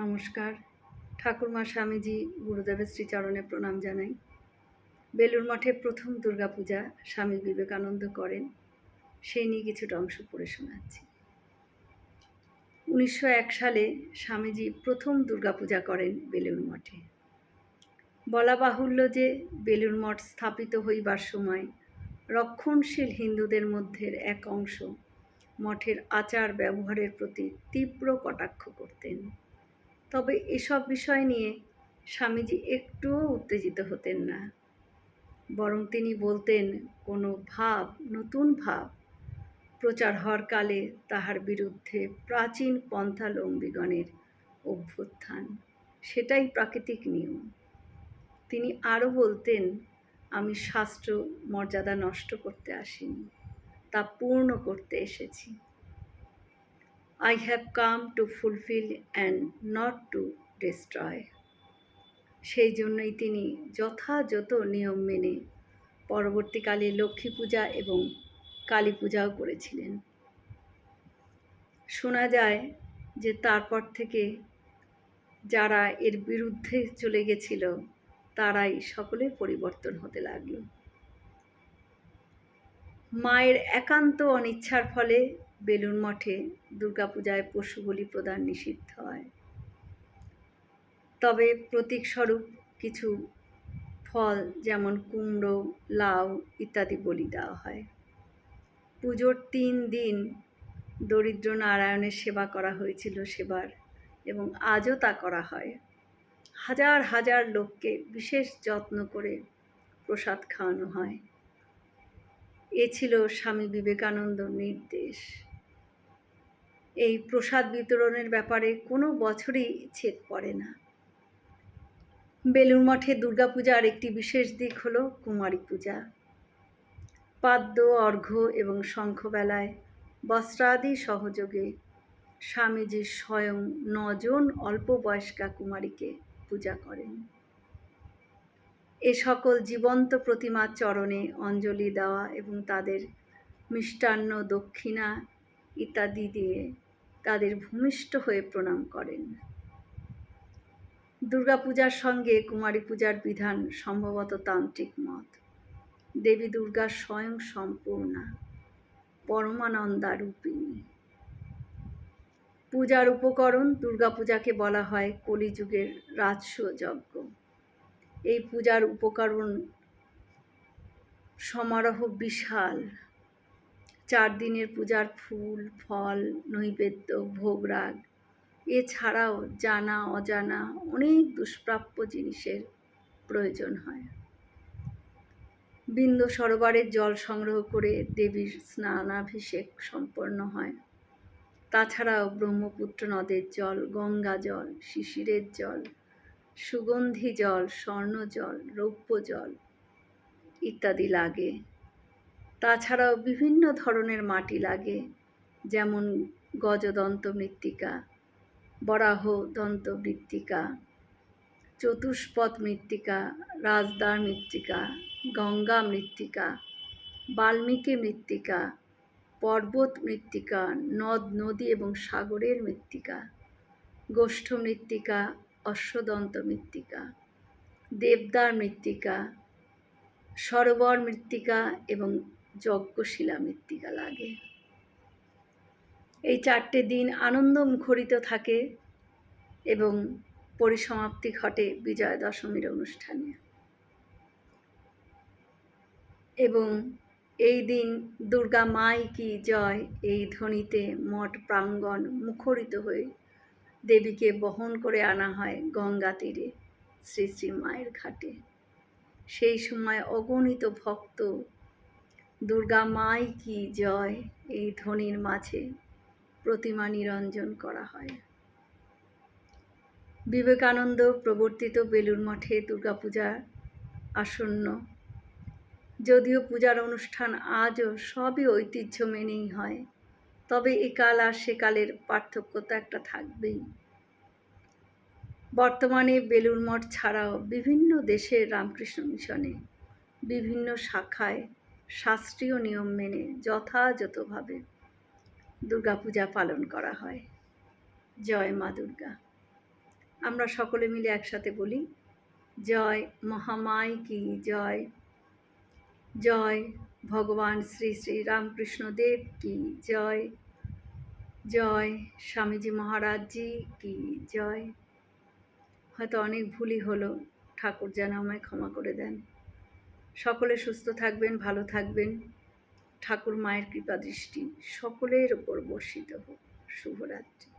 নমস্কার। ঠাকুরমা স্বামীজি গুরুদেবের শ্রীচরণে প্রণাম জানাই। বেলুর মঠে প্রথম দুর্গাপূজা স্বামী বিবেকানন্দ করেন, সেই নিয়ে কিছুটা অংশ পড়ে শোনাচ্ছি। উনিশশো এক সালে স্বামীজি প্রথম দুর্গাপূজা করেন বেলুর মঠে। বলা বাহুল্য যে বেলুর মঠ স্থাপিত হইবার সময় রক্ষণশীল হিন্দুদের মধ্যে এক অংশ মঠের আচার ব্যবহারের প্রতি তীব্র কটাক্ষ করতেন। তবে এসব বিষয় নিয়ে স্বামীজি একটুও উত্তেজিত হতেন না। বরং তিনি বলতেন, কোনো ভাব, নতুন ভাব, প্রচার হওয়ার কালে তাহার বিরুদ্ধে প্রাচীন পন্থালম্বীগণের অভ্যুত্থান, সেটাই প্রাকৃতিক নিয়ম। তিনি আরও বলতেন, আমি শাস্ত্র মর্যাদা নষ্ট করতে আসিনি, তা পূর্ণ করতে এসেছি। I have come to fulfill and not to destroy. সেই জন্যই তিনি যথাযথ নিয়ম মেনে পরবর্তীকালে লক্ষ্মী পূজা এবং কালী পূজাও করেছিলেন শোনা যায় যে তারপর থেকে যারা এর বিরুদ্ধে চলে গেছিল, তারাই সকলে পরিবর্তন হতে লাগল মায়ের একান্ত অনিচ্ছার ফলে বেলুন মঠে দুর্গাপূজায় পশু বলি প্রদান নিষিদ্ধ হয়। তবে প্রতীকস্বরূপ কিছু ফল যেমন কুমড়ো, লাউ ইত্যাদি বলি দেওয়া হয়। পুজোর তিন দিন দরিদ্র নারায়ণের সেবা করা হয়েছিল সেবার এবং আজও তা করা হয়। হাজার হাজার লোককে বিশেষ যত্ন করে প্রসাদ খাওয়ানো হয়। এ ছিল স্বামী বিবেকানন্দ নির্দেশ। এই প্রসাদ বিতরণের ব্যাপারে কোনো বছরই ছেদ পড়ে না। বেলুর মঠে দুর্গাপূজার একটি বিশেষ দিক হল কুমারী পূজা। পাদ্য, অর্ঘ্য এবং শঙ্খবেলায় বস্ত্রাদি সহযোগে স্বামীজি স্বয়ং নজন অল্প বয়স্কা কুমারীকে পূজা করেন। এ সকল জীবন্ত প্রতিমার চরণে অঞ্জলি দেওয়া এবং তাদের মিষ্টান্ন দক্ষিণা ইত্যাদি দিয়ে তাদের ভূমিষ্ঠ হয়ে প্রণাম করেন। দুর্গাপূজার সঙ্গে কুমারী পূজার বিধান সম্ভবত তান্ত্রিক মত। দেবী দুর্গা স্বয়ং সম্পূর্ণা পরমানন্দা রূপিণী পূজার উপকরণ দুর্গাপূজাকে বলা হয় কলিযুগের রাজস্ব যজ্ঞ এই পূজার উপকরণ সমারোহ বিশাল। চার দিনের পূজার ফুল, ফল, নৈবেদ্য ভোগরাগ এছাড়াও জানা, অজানা অনেক দুষ্প্রাপ্য জিনিসের প্রয়োজন হয়। বিন্দু সরোবরের জল সংগ্রহ করে দেবীর স্নানাভিষেক সম্পন্ন হয়। তাছাড়াও ব্রহ্মপুত্র নদের জল, গঙ্গা জল, শিশিরের জল, সুগন্ধি জল, স্বর্ণ জল, রৌপ্য জল ইত্যাদি লাগে। তাছাড়াও বিভিন্ন ধরনের মাটি লাগে, যেমন গজদন্ত মৃত্তিকা, বরাহ দন্ত মৃত্তিকা, চতুষ্পদ মৃত্তিকা রাজদার মৃত্তিকা, গঙ্গা মৃত্তিকা, বাল্মীকি মৃত্তিকা, পর্বত মৃত্তিকা, নদ, নদী এবং সাগরের মৃত্তিকা, গোষ্ঠ মৃত্তিকা, অশ্বদন্ত মৃত্তিকা দেবদার মৃত্তিকা, সরোবর মৃত্তিকা এবং যজ্ঞশিলা মৃত্তিকা লাগে এই চারটে দিন আনন্দ মুখরিত থাকে এবং পরিসমাপ্তি ঘটে বিজয়া দশমীর অনুষ্ঠানে। এবং এই দিন দুর্গা মাই কি জয়, এই ধ্বনিতে মঠ প্রাঙ্গণ মুখরিত হয়ে দেবীকে বহন করে আনা হয় গঙ্গা তীরে শ্রী শ্রী মায়ের ঘাটে। সেই সময় অগণিত ভক্ত দুর্গা মাই কি জয়? এই ধ্বনির মাঝে প্রতিমা নিরঞ্জন করা হয়। বিবেকানন্দ প্রবর্তিত বেলুর মঠে দুর্গাপূজা আসন্ন। যদিও পূজার অনুষ্ঠান আজও সবই ঐতিহ্য মেনেই হয়, তবে একাল আর সেকালের পার্থক্য তো একটা থাকবেই। বর্তমানে বেলুর মঠ ছাড়াও বিভিন্ন দেশের রামকৃষ্ণ মিশনে বিভিন্ন শাখায় শাস্ত্রীয় নিয়ম মেনে যথাযথভাবে দুর্গাপূজা পালন করা হয়। জয় মা দুর্গা। আমরা সকলে মিলে একসাথে বলি, জয় মহামায় কি জয়। জয় ভগবান শ্রী শ্রী রামকৃষ্ণ দেব কি জয়। জয় স্বামীজি মহারাজজি কি জয়। হয়তো অনেক ভুলই হলো, ঠাকুর যেন আমায় ক্ষমা করে দেন। সকলে সুস্থ থাকবেন ভালো থাকবেন। ঠাকুর মায়ের কৃপা দৃষ্টি সকলের ওপর বর্ষিত হোক। শুভরাত্রি।